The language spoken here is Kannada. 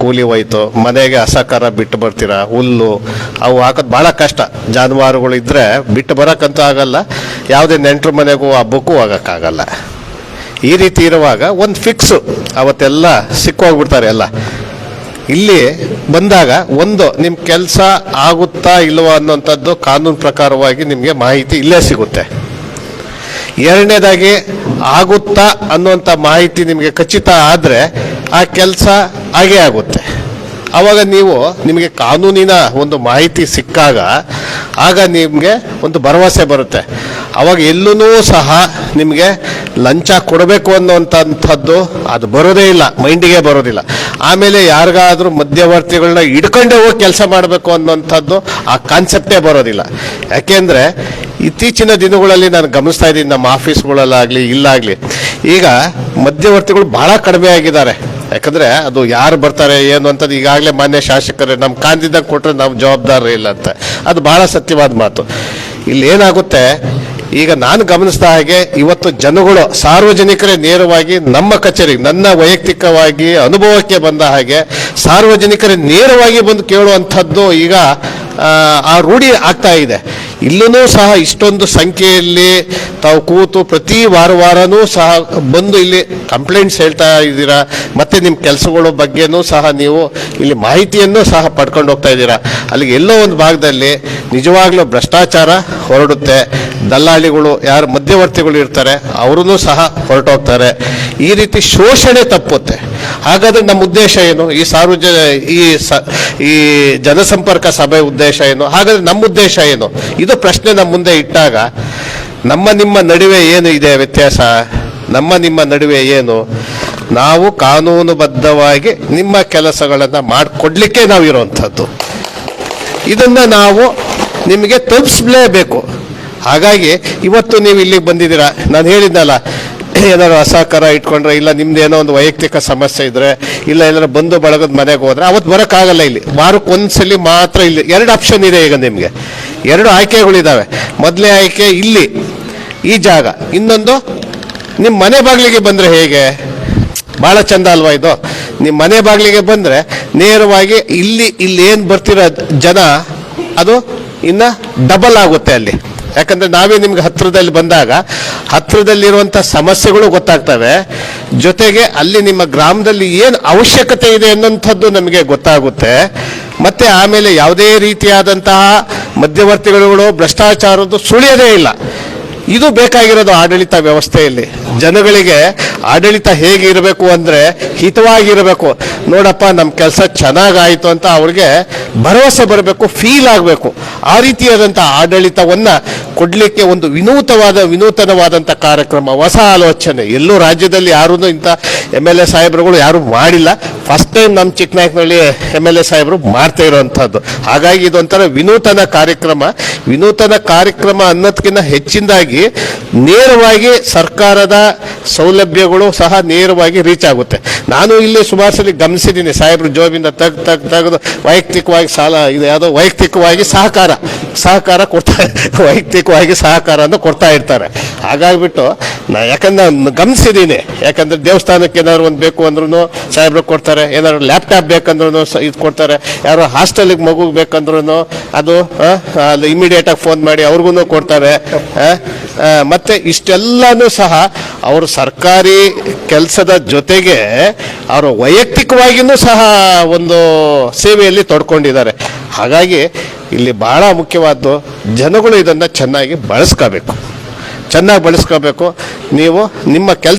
ಕೂಲಿ ಹೋಯ್ತು, ಮನೆಗೆ ಹಸಕರ ಬಿಟ್ಟು ಬರ್ತೀರಾ, ಹುಲ್ಲು, ಅವು ಹಾಕೋದು ಭಾಳ ಕಷ್ಟ. ಜಾನುವಾರುಗಳು ಇದ್ರೆ ಬಿಟ್ಟು ಬರೋಕ್ಕಂತೂ ಆಗಲ್ಲ, ಯಾವುದೇ ನೆಂಟರು ಮನೆಗೂ ಹಬ್ಬಕ್ಕೂ ಹೋಗೋಕ್ಕಾಗಲ್ಲ. ಈ ರೀತಿ ಇರುವಾಗ ಒಂದು ಫಿಕ್ಸು ಅವತ್ತೆಲ್ಲ ಸಿಕ್ಕೋಗ್ಬಿಡ್ತಾರೆ ಎಲ್ಲ. ಇಲ್ಲಿ ಬಂದಾಗ ಒಂದು ನಿಮ್ಮ ಕೆಲಸ ಆಗುತ್ತಾ ಇಲ್ಲವೋ ಅನ್ನೋಂಥದ್ದು ಕಾನೂನು ಪ್ರಕಾರವಾಗಿ ನಿಮಗೆ ಮಾಹಿತಿ ಇಲ್ಲೇ ಸಿಗುತ್ತೆ. ಎರಡನೇದಾಗಿ, ಆಗುತ್ತಾ ಅನ್ನುವಂಥ ಮಾಹಿತಿ ನಿಮಗೆ ಖಚಿತ ಆದರೆ ಆ ಕೆಲಸ ಆಗೇ ಆಗುತ್ತೆ. ಆವಾಗ ನೀವು ನಿಮಗೆ ಕಾನೂನಿನ ಒಂದು ಮಾಹಿತಿ ಸಿಕ್ಕಾಗ ಆಗ ನಿಮಗೆ ಒಂದು ಭರವಸೆ ಬರುತ್ತೆ. ಆವಾಗ ಎಲ್ಲೂ ಸಹ ನಿಮಗೆ ಲಂಚ ಕೊಡಬೇಕು ಅನ್ನೋಂಥದ್ದು ಅದು ಬರೋದೇ ಇಲ್ಲ, ಮೈಂಡಿಗೆ ಬರೋದಿಲ್ಲ. ಆಮೇಲೆ ಯಾರಿಗಾದರೂ ಮಧ್ಯವರ್ತಿಗಳನ್ನ ಹಿಡ್ಕೊಂಡೇ ಹೋಗಿ ಕೆಲಸ ಮಾಡಬೇಕು ಅನ್ನೋಂಥದ್ದು ಆ ಕಾನ್ಸೆಪ್ಟೇ ಬರೋದಿಲ್ಲ. ಯಾಕೆಂದರೆ ಇತ್ತೀಚಿನ ದಿನಗಳಲ್ಲಿ ನಾನು ಗಮನಿಸ್ತಾ ಇದ್ದೀನಿ, ನಮ್ಮ ಆಫೀಸ್ಗಳಲ್ಲಾಗಲಿ, ಇಲ್ಲಾಗಲಿ. ಈಗ ಮಧ್ಯವರ್ತಿಗಳು ಭಾಳ ಕಡಿಮೆ ಆಗಿದ್ದಾರೆ. ಯಾಕಂದರೆ ಅದು ಯಾರು ಬರ್ತಾರೆ, ಏನು ಅಂತದ್ದು ಈಗಾಗಲೇ ಮಾನ್ಯ ಶಾಸಕರೇ ನಮ್ಮ ಕಾಂತಿದ್ದಾಗ ಕೊಟ್ಟರೆ ನಾವು ಜವಾಬ್ದಾರಿ ಇಲ್ಲ ಅಂತ. ಅದು ಭಾಳ ಸತ್ಯವಾದ ಮಾತು. ಇಲ್ಲಿ ಏನಾಗುತ್ತೆ, ಈಗ ನಾನು ಗಮನಿಸಿದ ಹಾಗೆ ಇವತ್ತು ಜನಗಳು ಸಾರ್ವಜನಿಕರೇ ನೇರವಾಗಿ ನಮ್ಮ ಕಚೇರಿಗೆ ನನ್ನ ವೈಯಕ್ತಿಕವಾಗಿ ಅನುಭವಕ್ಕೆ ಬಂದ ಹಾಗೆ ಸಾರ್ವಜನಿಕರೇ ನೇರವಾಗಿ ಬಂದು ಕೇಳುವಂಥದ್ದು ಈಗ ಆ ರೂಢಿ ಆಗ್ತಾ ಇದೆ. ಇಲ್ಲೂ ಸಹ ಇಷ್ಟೊಂದು ಸಂಖ್ಯೆಯಲ್ಲಿ ತಾವು ಕೂತು ಪ್ರತಿ ವಾರ ವಾರನೂ ಸಹ ಬಂದು ಇಲ್ಲಿ ಕಂಪ್ಲೇಂಟ್ಸ್ ಹೇಳ್ತಾ ಇದ್ದೀರಾ, ಮತ್ತು ನಿಮ್ಮ ಕೆಲಸಗಳ ಬಗ್ಗೆನೂ ಸಹ ನೀವು ಇಲ್ಲಿ ಮಾಹಿತಿಯನ್ನು ಸಹ ಪಡ್ಕೊಂಡು ಹೋಗ್ತಾ ಇದ್ದೀರಾ. ಅಲ್ಲಿಗೆ ಎಲ್ಲೋ ಒಂದು ಭಾಗದಲ್ಲಿ ನಿಜವಾಗ್ಲೂ ಭ್ರಷ್ಟಾಚಾರ ಹೊರಡುತ್ತೆ. ದಲ್ಲಾಳಿಗಳು, ಯಾರು ಮಧ್ಯವರ್ತಿಗಳು ಇರ್ತಾರೆ ಅವರೂ ಸಹ ಹೊರಟೋಗ್ತಾರೆ. ಈ ರೀತಿ ಶೋಷಣೆ ತಪ್ಪುತ್ತೆ. ಹಾಗಾದ್ರೆ ನಮ್ಮ ಉದ್ದೇಶ ಏನು? ಈ ಸಾರ್ವಜನ ಈ ಈ ಜನಸಂಪರ್ಕ ಸಭೆ ಉದ್ದೇಶ ಏನು? ಹಾಗಾದ್ರೆ ನಮ್ಮ ಉದ್ದೇಶ ಏನು? ಇದು ಪ್ರಶ್ನೆ ನಮ್ಮ ಮುಂದೆ ಇಟ್ಟಾಗ, ನಮ್ಮ ನಿಮ್ಮ ನಡುವೆ ಏನು ಇದೆ ವ್ಯತ್ಯಾಸ? ನಮ್ಮ ನಿಮ್ಮ ನಡುವೆ ಏನು? ನಾವು ಕಾನೂನುಬದ್ಧವಾಗಿ ನಿಮ್ಮ ಕೆಲಸಗಳನ್ನು ಮಾಡಿಕೊಡ್ಲಿಕ್ಕೆ ನಾವು ಇರುವಂಥದ್ದು ಇದನ್ನು ನಾವು ನಿಮಗೆ ತಲುಪಿಸಲೇಬೇಕು. ಹಾಗಾಗಿ, ಇವತ್ತು ನೀವು ಇಲ್ಲಿಗೆ ಬಂದಿದ್ದೀರಾ? ನಾನು ಹೇಳಿದ್ನಲ್ಲ ಏನಾದ್ರು ಅಸಹಕಾರ ಇಟ್ಕೊಂಡ್ರೆ ಇಲ್ಲ ನಿಮ್ದು ಏನೋ ಒಂದು ವೈಯಕ್ತಿಕ ಸಮಸ್ಯೆ ಇದ್ರೆ, ಇಲ್ಲ ಏನಾದ್ರು ಬಂದು ಬಳಗದ ಮನೆಗೆ ಹೋದ್ರೆ ಅವತ್ತು ಬರೋಕ್ಕಾಗಲ್ಲ ಇಲ್ಲಿ. ವಾರಕ್ಕೆ ಒಂದ್ಸಲಿ ಮಾತ್ರ ಇಲ್ಲಿ. ಎರಡು ಆಪ್ಷನ್ ಇದೆ ಈಗ ನಿಮಗೆ. ಎರಡು ಆಯ್ಕೆಗಳಿದ್ದಾವೆ ಮೊದಲೇ ಆಯ್ಕೆ ಇಲ್ಲಿ, ಈ ಜಾಗ. ಇನ್ನೊಂದು ನಿಮ್ಮ ಮನೆ ಬಾಗಿಲಿಗೆ ಬಂದರೆ ಹೇಗೆ? ಭಾಳ ಚಂದ ಅಲ್ವಾ ಇದು? ನಿಮ್ಮ ಮನೆ ಬಾಗಿಲಿಗೆ ಬಂದರೆ ನೇರವಾಗಿ ಇಲ್ಲಿ ಇಲ್ಲಿ ಏನು ಬರ್ತಿರೋ ಜನ, ಅದು ಇನ್ನು ಡಬಲ್ ಆಗುತ್ತೆ ಅಲ್ಲಿ. ಯಾಕಂದ್ರೆ ನಾವೇ ನಿಮ್ಗೆ ಹತ್ರದಲ್ಲಿ ಬಂದಾಗ ಹತ್ರದಲ್ಲಿರುವಂತಹ ಸಮಸ್ಯೆಗಳು ಗೊತ್ತಾಗ್ತವೆ. ಜೊತೆಗೆ ಅಲ್ಲಿ ನಿಮ್ಮ ಗ್ರಾಮದಲ್ಲಿ ಏನು ಅವಶ್ಯಕತೆ ಇದೆ ಅನ್ನೋಂಥದ್ದು ನಮಗೆ ಗೊತ್ತಾಗುತ್ತೆ. ಮತ್ತೆ ಆಮೇಲೆ ಯಾವುದೇ ರೀತಿಯಾದಂತಹ ಮಧ್ಯವರ್ತಿಗಳು, ಭ್ರಷ್ಟಾಚಾರದ್ದು ಸುಳಿಯೋದೇ ಇಲ್ಲ. ಇದು ಬೇಕಾಗಿರೋದು ಆಡಳಿತ ವ್ಯವಸ್ಥೆಯಲ್ಲಿ. ಜನಗಳಿಗೆ ಆಡಳಿತ ಹೇಗಿರಬೇಕು ಅಂದರೆ ಹಿತವಾಗಿರಬೇಕು. ನೋಡಪ್ಪ ನಮ್ಮ ಕೆಲಸ ಚೆನ್ನಾಗಾಯಿತು ಅಂತ ಅವ್ರಿಗೆ ಭರವಸೆ ಬರಬೇಕು ಫೀಲ್ ಆಗಬೇಕು. ಆ ರೀತಿಯಾದಂಥ ಆಡಳಿತವನ್ನು ಕೊಡಲಿಕ್ಕೆ ಒಂದು ವಿನೂತವಾದ ವಿನೂತನವಾದಂಥ ಕಾರ್ಯಕ್ರಮ, ಹೊಸ ಆಲೋಚನೆ. ಎಲ್ಲೂ ರಾಜ್ಯದಲ್ಲಿ ಯಾರೂ ಇಂಥ ಎಂ ಎಲ್ ಎ ಸಾಹೇಬ್ರುಗಳು ಯಾರೂ ಮಾಡಿಲ್ಲ. ಫಸ್ಟ್ ಟೈಮ್ ನಮ್ಮ ಚಿಕ್ಕನಾಯಕನಹಳ್ಳಿ ಎಂ ಎಲ್ ಎ ಸಾಹೇಬರು ಮಾಡ್ತಾ ಇರೋವಂಥದ್ದು. ಹಾಗಾಗಿ ಇದೊಂಥರ ವಿನೂತನ ಕಾರ್ಯಕ್ರಮ. ವಿನೂತನ ಕಾರ್ಯಕ್ರಮ ಅನ್ನೋದಕ್ಕಿಂತ ಹೆಚ್ಚಿನದಾಗಿ ನೇರವಾಗಿ ಸರ್ಕಾರದ ಸೌಲಭ್ಯಗಳು ಸಹ ನೇರವಾಗಿ ರೀಚ್ ಆಗುತ್ತೆ. ನಾನು ಇಲ್ಲಿ ಸುಮಾರು ಸಲ ಗಮನಿಸಿದ್ದೀನಿ. ಸಾಹೇಬ್ರ ಜೋಬಿಂದ ತಗ್ ತಗ್ ತೆಗೆದು ವೈಯಕ್ತಿಕವಾಗಿ ಸಾಲ, ಇದು ಯಾವುದೋ ವೈಯಕ್ತಿಕವಾಗಿ ಸಹಕಾರ ಸಹಕಾರ ಕೊಡ್ತಾ, ವೈಯಕ್ತಿಕವಾಗಿ ಸಹಕಾರವನ್ನು ಕೊಡ್ತಾ ಇರ್ತಾರೆ. ಹಾಗಾಗ್ಬಿಟ್ಟು ನಾ ಯಾಕಂದ್ರೆ ನಾನು ಗಮನಿಸಿದ್ದೀನಿ ಯಾಕಂದ್ರೆ ದೇವಸ್ಥಾನಕ್ಕೆ ಏನಾದ್ರು ಒಂದು ಬೇಕು ಅಂದ್ರೂ ಸಾಹೇಬ್ರು ಕೊಡ್ತಾರೆ. ಏನಾದ್ರು ಲ್ಯಾಪ್ಟಾಪ್ ಬೇಕಂದ್ರೂ ಇದು ಕೊಡ್ತಾರೆ. ಯಾರು ಹಾಸ್ಟೆಲಿಗೆ ಮಗುಗೆ ಬೇಕಂದ್ರೂ ಅದು ಅಲ್ಲಿ ಇಮಿಡಿಯೇಟಾಗಿ ಫೋನ್ ಮಾಡಿ ಅವ್ರಿಗೂ ಕೊಡ್ತಾರೆ. ಮತ್ತೆ ಇಷ್ಟೆಲ್ಲನೂ ಸಹ ಅವರು ಸರ್ಕಾರಿ ಕೆಲಸದ ಜೊತೆಗೆ ಅವರು ವೈಯಕ್ತಿಕವಾಗಿಯೂ ಸಹ ಒಂದು ಸೇವೆಯಲ್ಲಿ ತೊಡ್ಕೊಂಡಿದ್ದಾರೆ. ಹಾಗಾಗಿ ಇಲ್ಲಿ ಬಹಳ ಮುಖ್ಯವಾದ್ದು ಜನಗಳು ಇದನ್ನು ಚೆನ್ನಾಗಿ ಬಳಸ್ಕೋಬೇಕು. ಚೆನ್ನಾಗಿ ಬಳಸ್ಕೋಬೇಕು. ನೀವು ನಿಮ್ಮ ಕೆಲಸ